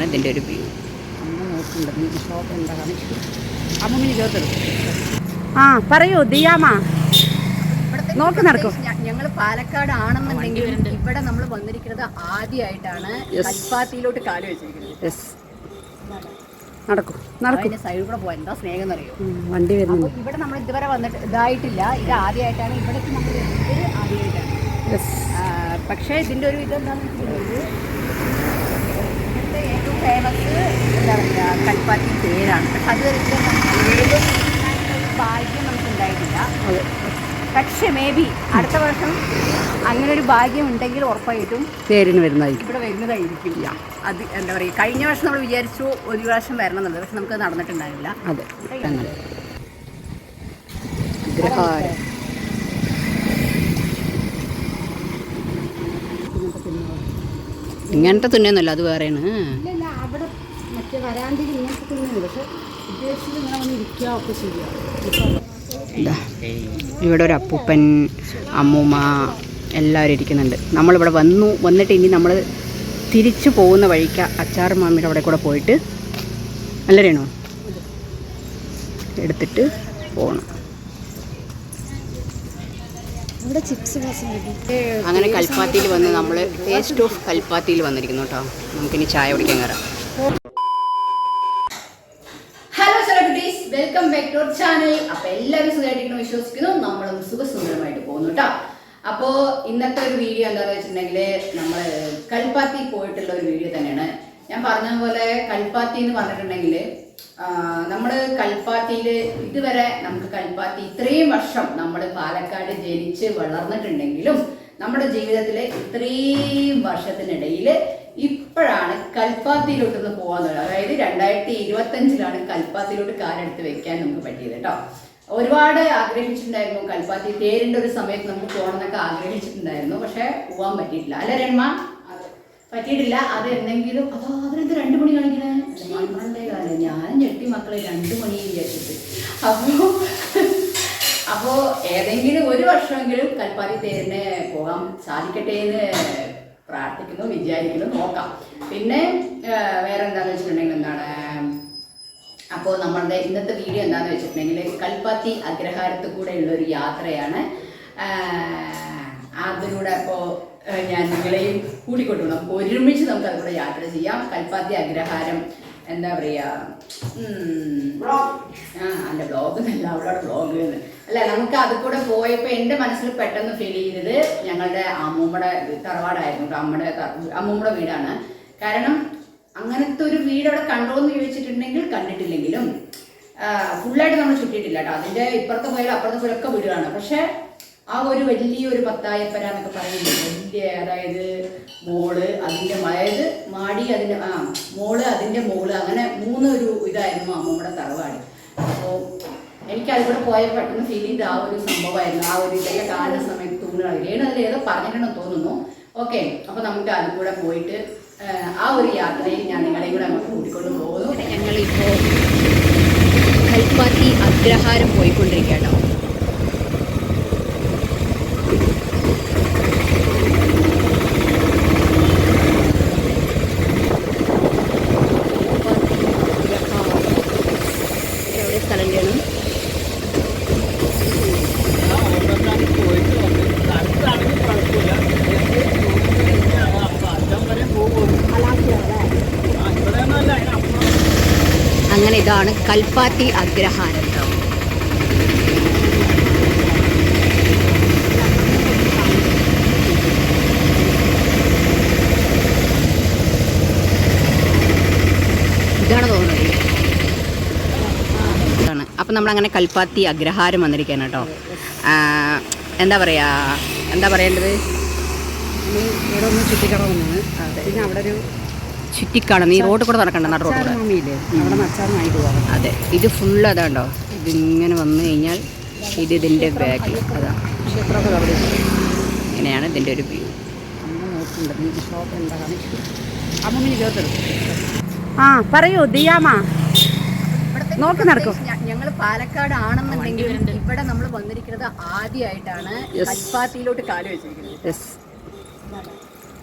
ഇങ്ങനെയാണ് ഇതിന്റെ ഒരു വ്യൂ. അമ്മ നോക്കുന്നുണ്ട്. ഷോപ്പ് ചേർത്തെടുക്കും ആ പറയൂ ദിയാമ നോക്ക് നടക്കും. ഞങ്ങൾ പാലക്കാട് ആണെന്നുണ്ടെങ്കിൽ ഇവിടെ നമ്മൾ വന്നിരിക്കുന്നത് ആദ്യമായിട്ടാണ്. കൽപ്പാത്തിയിലോട്ട് കാൽ വെച്ചിരിക്കുന്നത്. നടക്കും നടക്കും. സൈഡിൽ കൂടെ പോകാൻ എന്താ സ്നേഹം എന്നറിയോ വണ്ടി വരുന്നു ഇവിടെ നമ്മൾ ഇതുവരെ വന്നിട്ട് ഇതായിട്ടില്ല. ഇത് ആദ്യമായിട്ടാണ് ഇവിടെ നമ്മൾ ആദ്യമായിട്ടാണ് പക്ഷേ ഇതിന്റെ ഒരു ഇതെന്താണെന്ന് വെച്ചിട്ടുണ്ടെങ്കിൽ ഇവിടുത്തെ ഏറ്റവും ഫേമസ് എന്താ പറയുക കൽപ്പാത്തി തേരാണ്. പക്ഷെ അത് ഏതും ഭാഗ്യം നമുക്ക് ഉണ്ടായിട്ടില്ല പക്ഷേ മേ ബി അടുത്ത വർഷം അങ്ങനെ ഒരു ഭാഗ്യം ഉണ്ടെങ്കിൽ ഉറപ്പായിട്ടും പേരിന് വരുന്നതായിരിക്കും. ഇവിടെ വരുന്നതായിരിക്കും. അത് എന്താ പറയുക കഴിഞ്ഞ വർഷം നമ്മൾ വിചാരിച്ചു ഒരു പ്രാവശ്യം വരണം എന്നുള്ളത് പക്ഷെ നമുക്ക് നടന്നിട്ടുണ്ടായില്ല അതെ. അങ്ങനെ. ഇങ്ങനത്തെ തുന്നൊന്നുമല്ല അത് വേറെയാണ്. അവിടെ മറ്റേ വരാണ്ടിൽ ഇങ്ങനത്തെ തുന്നുണ്ട് പക്ഷെ ഉദ്ദേശിച്ചത് ഇങ്ങനെ വന്ന് ഇരിക്കുക ഒക്കെ ശരിയാണ് ഇതാ ഇവിടെ ഒരു അപ്പൂപ്പൻ അമ്മൂമ്മ എല്ലാവരും ഇരിക്കുന്നുണ്ട്. നമ്മളിവിടെ വന്നു വന്നിട്ട് ഇനി നമ്മൾ തിരിച്ചു പോകുന്ന വഴിക്ക് അച്ചാർ മാമിയുടെ അവിടെ കൂടെ പോയിട്ട് നല്ല എടുത്തിട്ട് പോകണം ഇവിടെ ചിപ്സ് അങ്ങനെ കൽപ്പാത്തിയിൽ വന്ന് നമ്മൾ ടേസ്റ്റ് ഓഫ് കൽപ്പാത്തിയിൽ വന്നിരിക്കുന്നു കേട്ടോ. നമുക്കിനി ചായ കുടിക്കാൻ കയറാം hello celebrities welcome back to our channel അപ്പൊ എല്ലാവരും സുഖമായിട്ടിരിക്കണം വിശ്വസിക്കുന്നു. നമ്മളും സുഖസുന്ദരമായിട്ട് പോകുന്നു കേട്ടോ. അപ്പോ ഇന്നത്തെ ഒരു വീഡിയോ എന്താണെന്ന് വെച്ചിട്ടുണ്ടെങ്കിൽ നമ്മൾ കൽപ്പാത്തി പോയിട്ടുള്ള ഒരു വീഡിയോ തന്നെയാണ്. ഞാൻ പറഞ്ഞ പോലെ കൽപ്പാത്തി എന്ന് പറഞ്ഞിട്ടുണ്ടെങ്കിൽ നമ്മൾ കൽപ്പാത്തിയിൽ ഇതുവരെ നമുക്ക് കൽപ്പാത്തി ഇത്രയും വർഷം നമ്മൾ പാലക്കാട് ജനിച്ച് വളർന്നിട്ടുണ്ടെങ്കിലും നമ്മുടെ ജീവിതത്തിലെ ഇത്രയും വർഷത്തിനിടയിൽ ഇപ്പോഴാണ് കൽപ്പാത്തിയിലോട്ടൊന്ന് പോകാന്നുള്ളത് അതായത് രണ്ടായിരത്തി ഇരുപത്തഞ്ചിലാണ് കൽപ്പാത്തിയിലോട്ട് കാലെടുത്ത് വെക്കാൻ നമുക്ക് പറ്റിയത് കേട്ടോ. ഒരുപാട് ആഗ്രഹിച്ചിട്ടുണ്ടായിരുന്നു കൽപ്പാത്തി. തേരിന്റെ ഒരു സമയത്ത് നമുക്ക് പോകണം എന്നൊക്കെ ആഗ്രഹിച്ചിട്ടുണ്ടായിരുന്നു. പക്ഷെ പോകാൻ പറ്റിയിട്ടില്ല. അല്ല രൺമ പറ്റിയിട്ടില്ല. അത് എന്തെങ്കിലും അതോ അതിനെന്ത് രണ്ടു മണി കാണിക്കണേ? പന്ത്രണ്ടേ കാലം ഞാൻ ഞെട്ടി മക്കളെ രണ്ടു മണി വിചാരിച്ചിട്ട്. അപ്പോ അപ്പോ ഏതെങ്കിലും ഒരു വർഷമെങ്കിലും കൽപ്പാത്തി തേരിനെ പോകാൻ സാധിക്കട്ടെ എന്ന് പ്രാർത്ഥിക്കുന്നു വിചാരിക്കുന്നു. നോക്കാം. പിന്നെ വേറെ എന്താണെന്ന് വെച്ചിട്ടുണ്ടെങ്കിൽ എന്താണ്? അപ്പോൾ നമ്മളുടെ ഇന്നത്തെ വീഡിയോ എന്താണെന്ന് വെച്ചിട്ടുണ്ടെങ്കിൽ കൽപ്പാത്തി അഗ്രഹാരത്ത് കൂടെയുള്ള ഒരു യാത്രയാണ്. അതിലൂടെ അപ്പോൾ ഞാൻ നിങ്ങളെയും കൂടിക്കൊണ്ടുപോകണം നമുക്ക് ഒരുമിച്ച് നമുക്ക് അതുകൂടെ യാത്ര ചെയ്യാം. കൽപ്പാത്തി അഗ്രഹാരം എന്താ പറയുക ആ അല്ല ബ്ലോഗ് എന്നല്ല അവിടെ ബ്ലോഗ് എന്ന് അല്ല നമുക്ക് അത് കൂടെ പോയപ്പോൾ എന്റെ മനസ്സിൽ പെട്ടെന്ന് ഫീൽ ചെയ്തത് ഞങ്ങളുടെ അമ്മൂമ്മയുടെ തറവാടായിരുന്നു അമ്മയുടെ അമ്മൂമ്മയുടെ വീടാണ്. കാരണം അങ്ങനത്തെ ഒരു വീട് അവിടെ കണ്ടോ എന്ന് ചോദിച്ചിട്ടുണ്ടെങ്കിൽ കണ്ടിട്ടില്ലെങ്കിലും ഫുള്ളായിട്ട് നമ്മൾ ചുറ്റിയിട്ടില്ല കേട്ടോ. അതിന്റെ ഇപ്പുറത്തെ പോയാലും അപ്പുറത്തെ പോലൊക്കെ വീടുകളാണ്. പക്ഷെ ആ ഒരു വലിയൊരു പത്തായപ്പര എന്നൊക്കെ പറയുന്നത്. വലിയ അതായത് മോൾ അതിന്റെ അതായത് മാടി അതിന്റെ ആ മോൾ അതിന്റെ മോൾ അങ്ങനെ മൂന്ന് ഒരു ഇതായിരുന്നു അമ്മമ്മയുടെ തറവാട്. അപ്പോൾ എനിക്ക് അതിലൂടെ പോയ പെട്ടെന്ന് ഫീൽ ചെയ്ത ആ ഒരു സംഭവമായിരുന്നു. ആ ഒരു ഇതൊക്കെ കാണുന്ന സമയത്ത് തോന്നുകയാണ് ഏത് അതിൽ ഏതോ പറഞ്ഞിട്ടുണ്ടെന്ന് തോന്നുന്നു. ഓക്കെ അപ്പോൾ നമുക്ക് അതിൽ കൂടെ പോയിട്ട് ആ, ഒരു യാത്രയിൽ ഞാൻ നിങ്ങളെയും കൂടെ അങ്ങോട്ട് കൂട്ടിക്കൊണ്ട് പോകുന്നു. ഞങ്ങളിപ്പോൾ കൽപ്പാത്തി അഗ്രഹാരം പോയിക്കൊണ്ടിരിക്കുകയാണോ അങ്ങനെ ഇതാണ് കൽപ്പാത്തി അഗ്രഹാരം അപ്പം നമ്മളങ്ങനെ കൽപ്പാത്തി അഗ്രഹാരം വന്നിരിക്കുകയാണ് കേട്ടോ. എന്താ പറയുക എന്താ പറയേണ്ടത്? ഇവിടെ ഒന്ന് ചുറ്റിക്കണമെന്നാണ് പിന്നെ അവിടെ ഒരു ചുറ്റിക്കാണ്. ഈ റോഡ് കൂടെ നടക്കണ്ട നട റോഡ് കൂടെ. അതെ ഇത് ഫുള്ള് അതാണ്ടോ? ഇതിങ്ങനെ വന്നു കഴിഞ്ഞാൽ ഇത് ഇതിന്റെ ബാക്ക് അതാ. ഇങ്ങനെയാണ് ഇതിന്റെ ഒരു വ്യൂ ആ പറയൂ ദിയാമ നോക്ക് നടക്കും. ഞങ്ങൾ പാലക്കാട് ആണെന്നുണ്ടെങ്കിൽ ഇവിടെ നമ്മൾ വന്നിരിക്കുന്നത് ആദ്യമായിട്ടാണ്. കൽപ്പാത്തിയിലോട്ട് കാൽ വെച്ചിരിക്കുന്നത്. യെസ്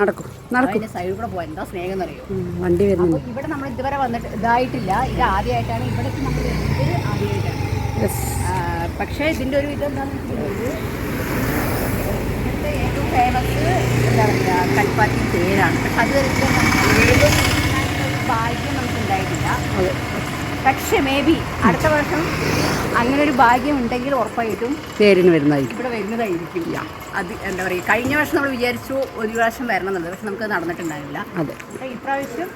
നടക്കും. നടക്കും. സൈഡിൽ കൂടെ പോകാൻ എന്താ സ്നേഹം എന്നറിയോ? വണ്ടി വരുന്നു. ഇവിടെ നമ്മൾ ഇതുവരെ വന്നിട്ട് ഇതായിട്ടില്ല. ഇത് ആദ്യമായിട്ടാണ് ഇവിടെ നമ്മൾ ഇത് ആദ്യമായിട്ടാണ് പക്ഷേ ഇതിന്റെ ഒരു ഇതെന്താണെന്ന് വെച്ചിട്ടുണ്ടെങ്കിൽ ഇവിടുത്തെ ഏറ്റവും ഫേമസ് എന്താ പറയുക കൽപ്പാത്തി തേരാണ്. പക്ഷെ അത് ഏതും ഭാഗ്യം നമുക്ക് ഉണ്ടായിട്ടില്ല. പക്ഷേ മേ ബി അടുത്ത വർഷം അങ്ങനെ ഒരു ഭാഗ്യം ഉണ്ടെങ്കിൽ ഉറപ്പായിട്ടും തേരിന് വരുന്നതായിരിക്കും. ഇവിടെ വരുന്നതായിരിക്കും. അത് എന്താ പറയുക കഴിഞ്ഞ വർഷം നമ്മൾ വിചാരിച്ചു ഒരു പ്രാവശ്യം വരണം എന്നുള്ളത് പക്ഷെ നമുക്ക് നടന്നിട്ടുണ്ടായില്ല അതെ. ഇപ്രാവശ്യം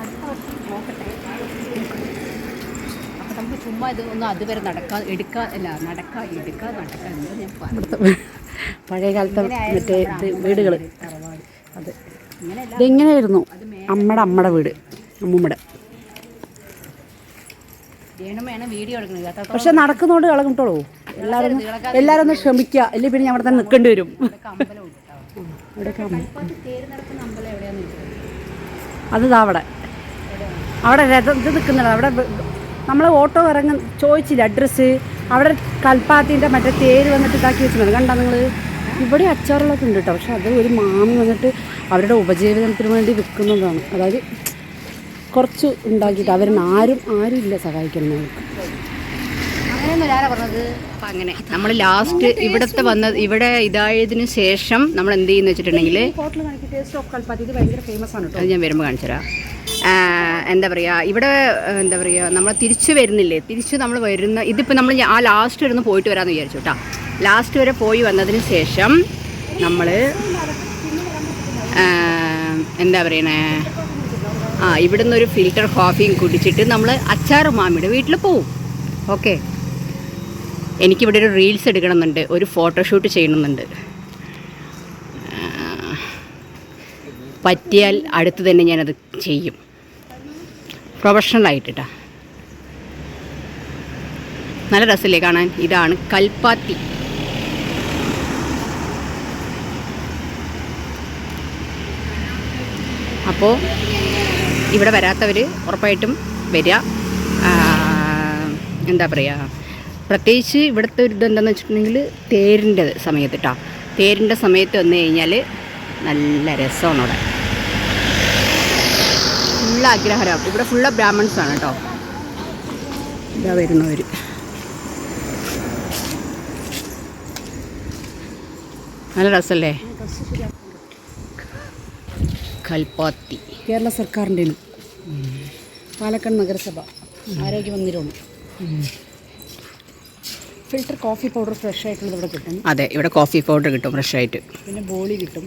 അടുത്ത വർഷം നോക്കട്ടെ. അപ്പം നമുക്ക് ചുമ്മാ ഇത് ഒന്ന് അതുവരെ നടക്കാൻ എടുക്കാൻ അല്ല നടക്കാൻ എടുക്കാൻ നടക്കാൻ ഞാൻ പറഞ്ഞു പഴയ കാലത്തെ മറ്റേ വീടുകൾ അതെ. ഇതെങ്ങനെയായിരുന്നു? അമ്മയുടെ അമ്മയുടെ വീട്. അമ്മൂമ്മയുടെ വീഡിയോ എടുക്കുന്നത്. പക്ഷെ നടക്കുന്നോണ്ട് കള കിട്ടോളൂ എല്ലാവരും ഒന്ന് എല്ലാവരും ഒന്ന് ശ്രമിക്കുക. അല്ലെങ്കിൽ പിന്നെ അവിടെ തന്നെ നിൽക്കേണ്ടി വരും. അത് അവിടെ. അവിടെ രഥം ഇത് നിൽക്കുന്നുണ്ട് അവിടെ നമ്മൾ ഓട്ടോ ഇറങ്ങും. ചോദിച്ചില്ല അഡ്രസ്സ്. അവിടെ കൽപ്പാത്തിന്റെ മറ്റേ തേര് വന്നിട്ട് ഇതാക്കി വെച്ചിട്ടുണ്ട്. കണ്ടാ നിങ്ങൾ ഇവിടെ അച്ചാറുകളൊക്കെ ഉണ്ട് കേട്ടോ. പക്ഷെ അത് ഒരു മാമി വന്നിട്ട് അവരുടെ ഉപജീവനത്തിന് വേണ്ടി വിൽക്കുന്നതാണ്. അതായത് കുറച്ച് ഉണ്ടാക്കിയിട്ട് അവരിന് ആരും ആരും ഇല്ല സഹായിക്കണം നമുക്ക് അങ്ങനെ. നമ്മൾ ലാസ്റ്റ് ഇവിടുത്തെ വന്ന ഇവിടെ ഇതായതിനു ശേഷം നമ്മൾ എന്ത് ചെയ്യുന്ന വെച്ചിട്ടുണ്ടെങ്കിൽ അത് ഞാൻ വരുമ്പോൾ കാണിച്ചുതരാം. എന്താ പറയുക ഇവിടെ എന്താ പറയുക നമ്മൾ തിരിച്ചു വരുന്നില്ലേ? തിരിച്ച് നമ്മൾ വരുന്ന ഇതിപ്പോൾ നമ്മൾ ആ ലാസ്റ്റ് വരുന്ന പോയിട്ട് വരാമെന്ന് വിചാരിച്ചു കേട്ടോ ലാസ്റ്റ് വരെ പോയി വന്നതിന് ശേഷം നമ്മൾ എന്താ പറയണേ? ആ ഇവിടെ ഒരു ഫിൽറ്റർ കോഫിയും കുടിച്ചിട്ട് നമ്മൾ അച്ചാറ് മാമിയുടെ വീട്ടിൽ പോവും. ഓക്കെ എനിക്കിവിടെ ഒരു റീൽസ് എടുക്കണമെന്നുണ്ട് ഒരു ഫോട്ടോഷൂട്ട് ചെയ്യണമെന്നുണ്ട്. പറ്റിയാൽ അടുത്ത് തന്നെ ഞാനത് ചെയ്യും. പ്രൊഫഷണലായിട്ട് നല്ല രസമല്ലേ കാണാൻ? ഇതാണ് കൽപ്പാത്തി. അപ്പോൾ ഇവിടെ വരാത്തവർ ഉറപ്പായിട്ടും വരിക. എന്താ പറയുക പ്രത്യേകിച്ച് ഇവിടുത്തെ ഒരു ഇതെന്താണെന്ന് വെച്ചിട്ടുണ്ടെങ്കിൽ തേരിന്റെ സമയത്ത് കേട്ടോ തേരിന്റെ സമയത്ത് വന്നു കഴിഞ്ഞാൽ നല്ല രസമാണ് അവിടെ. ഫുൾ ആഗ്രഹരാണ് ഇവിടെ ഫുള്ള് ബ്രാഹ്മൺസാണ് ആണ് കേട്ടോ. ഇതാ വരുന്നവർ നല്ല രസമല്ലേ കൽപ്പാത്തി. കേരള സർക്കാരിന്റെ പാലക്കാട് നഗരസഭ ആരോഗ്യ മന്ദിരമാണ്. ഫിൽറ്റർ കോഫി പൗഡർ ഫ്രഷ് ആയിട്ടുള്ളത് ഇവിടെ കിട്ടും. അതെ ഇവിടെ കോഫി പൗഡർ കിട്ടും ഫ്രഷ് ആയിട്ട്. പിന്നെ ബോളി കിട്ടും.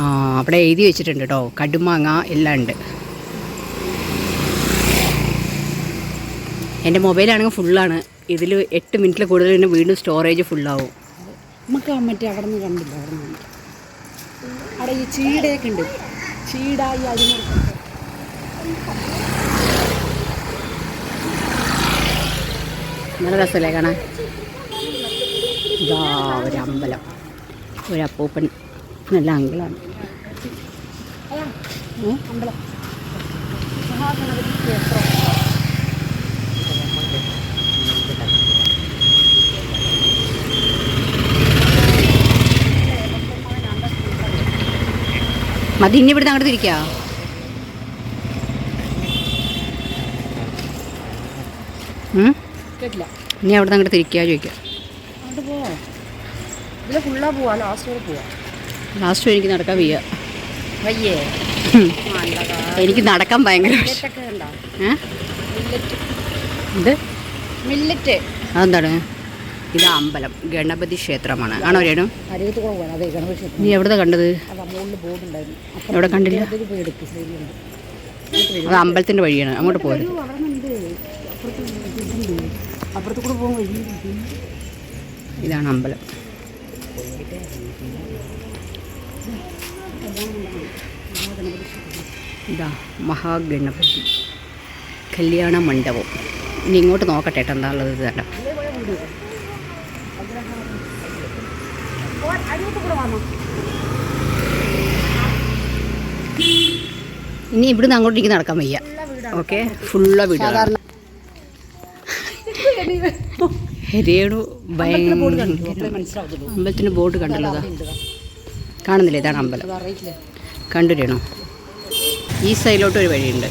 ആ അവിടെ എഴുതി വെച്ചിട്ടുണ്ട് കേട്ടോ കടുമാങ്ങ എല്ലാം ഉണ്ട്. എന്റെ മൊബൈലാണെങ്കിൽ ഫുള്ളാണ് ഇതിൽ എട്ട് മിനിറ്റിൽ കൂടുതൽ പിന്നെ വീണ്ടും സ്റ്റോറേജ് ഫുള്ളാവും നമുക്ക് മറ്റേ അവിടെ നിന്ന് കണ്ടില്ല അവിടെ നിന്ന് അവിടെ ഈ ചീടയൊക്കെ ഉണ്ട്. ചീട ഈ അരിമുറുക്കം. നല്ല രസമല്ലേ കാണാൻ? ഇതാ ഒരു അമ്പലം. ഒരു അപ്പൂപ്പൻ. നല്ല അങ്കിളാണ്? അമ്പലം മതി ഇനി ഇവിടുന്ന് അങ്ങോട്ട് തിരിക്കാ? ഇനി അവിടെ അങ്ങോട്ട് തിരിക്കുക ചോദിക്കാം. ലാസ്റ്റ് എനിക്ക് നടക്കാൻ വയ്യ. വയ്യേ? എനിക്ക് നടക്കാൻ ഭയങ്കര ഇത് മില്ലറ്റ് അതെന്താണ്? ഇത് അമ്പലം. ഗണപതി ക്ഷേത്രമാണ്. ആണോ രേണു? നീ എവിടെ കണ്ടത്? എവിടെ കണ്ടില്ല? അത് അമ്പലത്തിന്റെ വഴിയാണ്. അങ്ങോട്ട് പോരുത് അവിടെ നിന്നുണ്ട് അപ്പുറത്ത് ഇതുണ്ട് അപ്പുറത്ത് കൂടെ പോകും വഴി ഇതാണ് അമ്പലം. ഇതാ മഹാഗണപതി. കല്യാണ മണ്ഡപം. ഇനി ഇങ്ങോട്ട് നോക്കട്ടെ കേട്ടോ എന്താ ഉള്ളത് ഇത് കണ്ടോ? ഇനി ഇവിടുന്ന് അങ്ങോട്ടേക്ക് നടക്കാൻ വയ്യ. ഓക്കെ ഫുള്ള വീടാണ്. രേണു ഭയങ്കര അമ്പലത്തിന്റെ അമ്പലത്തിന് ബോർഡ് കണ്ടല്ലോ കാണുന്നില്ല? ഇതാണ് അമ്പലം. കണ്ടുവരണോ ഈ സൈഡിലോട്ട് ഒരു വഴിയുണ്ട്.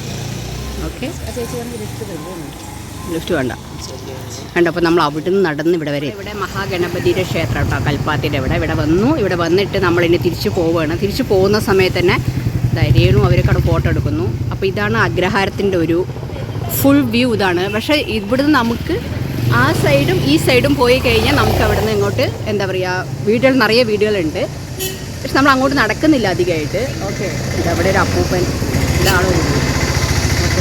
ഓക്കെ. ലിഫ്റ്റ് വേണ്ട. കണ്ട അപ്പോൾ നമ്മൾ അവിടുന്ന് നടന്ന് ഇവിടെ വരെ ഇവിടെ മഹാഗണപതിയുടെ ക്ഷേത്രം കേട്ടോ കൽപ്പാത്തിന്റെ ഇവിടെ. ഇവിടെ വന്നു. ഇവിടെ വന്നിട്ട് നമ്മൾ ഇനി തിരിച്ചു പോവുകയാണ്. തിരിച്ചു പോകുന്ന സമയത്ത് തന്നെ ധൈര്യവും അവരൊക്കെ ഫോട്ടോ എടുക്കുന്നു. അപ്പോൾ ഇതാണ് അഗ്രഹാരത്തിന്റെ ഒരു ഫുൾ വ്യൂ ഇതാണ്. പക്ഷേ ഇവിടുന്ന് നമുക്ക് ആ സൈഡും ഈ സൈഡും പോയി കഴിഞ്ഞാൽ നമുക്ക് അവിടെ നിന്ന് ഇങ്ങോട്ട് എന്താ പറയുക വീടുകൾ നിറയെ വീടുകളുണ്ട്. പക്ഷെ നമ്മൾ അങ്ങോട്ട് നടക്കുന്നില്ല അധികമായിട്ട്. ഓക്കെ. ഇതവിടെ ഒരു അപ്പൂപ്പൻ ഇതാണ്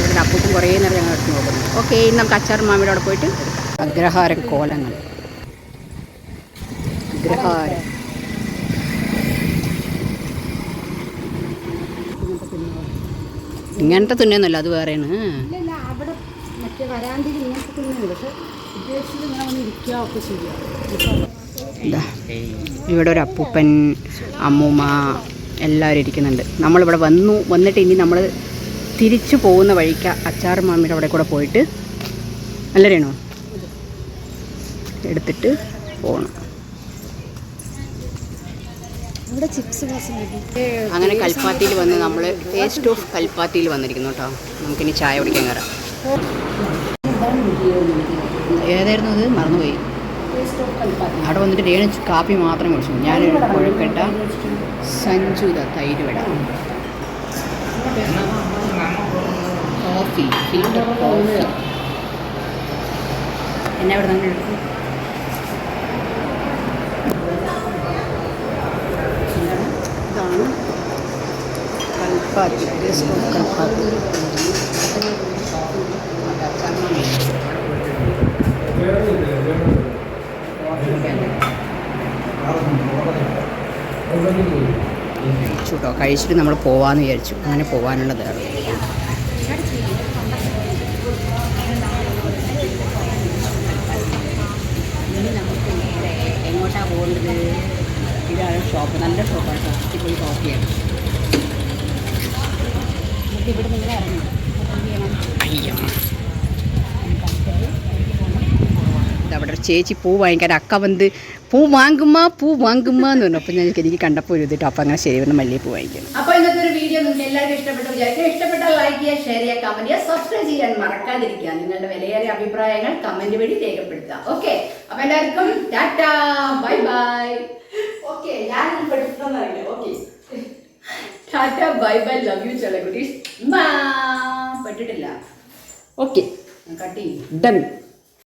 ഇവിടെ അപ്പൂപ്പൻ കുറേ നേരം ഞങ്ങൾ എടുത്ത് നോക്കുന്നു. ഓക്കെ ഇനി നമുക്ക് അച്ചാർ മാമിയുടെ അവിടെ പോയിട്ട് അഗ്രഹാരം കോലങ്ങൾ. അഗ്രഹാരം. ഇങ്ങനത്തെ തുന്നൊന്നുമല്ല അത് വേറെയാണ്. അവിടെ മറ്റേ വരാണ്ടിൽ ഇങ്ങനത്തെ തുന്നുന്നു പക്ഷെ ഉദ്ദേശിച്ചത് ഇങ്ങനെ വന്ന് ഇരിക്കുക ഒക്കെ ചെയ്യാം. ഇതാ ഇവിടെ ഒരു അപ്പൂപ്പൻ അമ്മൂമ്മ എല്ലാവരും ഇരിക്കുന്നുണ്ട്. നമ്മളിവിടെ വന്നു വന്നിട്ട് ഇനി നമ്മൾ തിരിച്ചു പോകുന്ന വഴിക്ക് അച്ചാർ മാമിയുടെ അവിടെ കൂടെ പോയിട്ട് നല്ല രേണു എടുത്തിട്ട് പോകണം ഇവിടെ ചിപ്സ് അങ്ങനെ കൽപ്പാത്തിയിൽ വന്ന് നമ്മൾ ടേസ്റ്റ് ഓഫ് കൽപ്പാത്തിയിൽ വന്നിരിക്കുന്നു കേട്ടോ. നമുക്കിനി ചായ കുടിക്കാൻ കയറാം. ഏതായിരുന്നു അത് മറന്നുപോയി. അവിടെ വന്നിട്ട് രേണു കാപ്പി മാത്രം കുടിച്ചു. ഞാൻ കുഴക്കട്ട സഞ്ജുത തൈര് വട. കോഫി. Filter coffee. എന്നെ അവിടെ നിന്ന് എടുക്കും. ഇതാണ്. കൽപ്പാത്തി കൽപ്പാത്തി. ചൂട്ടോ കഴിച്ചിട്ട് നമ്മൾ പോവാന്ന് വിചാരിച്ചു. അങ്ങനെ പോവാനുള്ളതാണ് എങ്ങോട്ടാണ് പോകേണ്ടത്? ഇതാണ് ഷോപ്പ് നല്ല ഷോപ്പാണ് അടിപൊളി കോഫിയാണ് എന്നിട്ട് ഇവിടെ നിങ്ങൾ അയ്യോ. അവിടെ ചേച്ചി പൂ വാങ്ങിക്കാൻ അക്ക വന്ന് പൂ വാങ്ങുമ്മാ പൂ വാങ്ങുമ്മാ എന്ന് പറഞ്ഞു. അപ്പോൾ ഞാൻ എനിക്ക് കണ്ടപ്പോൾ ഒരു ഇതിട്ട് അപ്പം അങ്ങനെ ശരി പറഞ്ഞ മല്ലിയപ്പൂ വാങ്ങിക്കണം അപ്പോൾ ഇന്നത്തെ ഒരു വീഡിയോ നിങ്ങൾക്ക് എല്ലാവർക്കും ഇഷ്ടപ്പെട്ടു വിചാരിക്കും ഇഷ്ടപ്പെട്ടാൽ ലൈക്ക് ചെയ്യുക ഷെയർ ചെയ്യുക കമന്റ് ചെയ്യുക സബ്സ്ക്രൈബ് ചെയ്യാൻ മറക്കാതിരിക്കുക. നിങ്ങളുടെ വിലയേറിയ അഭിപ്രായങ്ങൾ കമന്റ് വഴി രേഖപ്പെടുത്തുക. ഓക്കെ അപ്പൊ എല്ലാവർക്കും ടാറ്റ. ബൈ ബൈ ഓക്കെ ഞാൻ പഠിക്കുന്നറിയില്ല okay tata bye bye love you ചെലക്കുട്ടീസ് പെട്ടിട്ടില്ല. ഓക്കെ കട്ട് ചെയ്യും. ഡൺ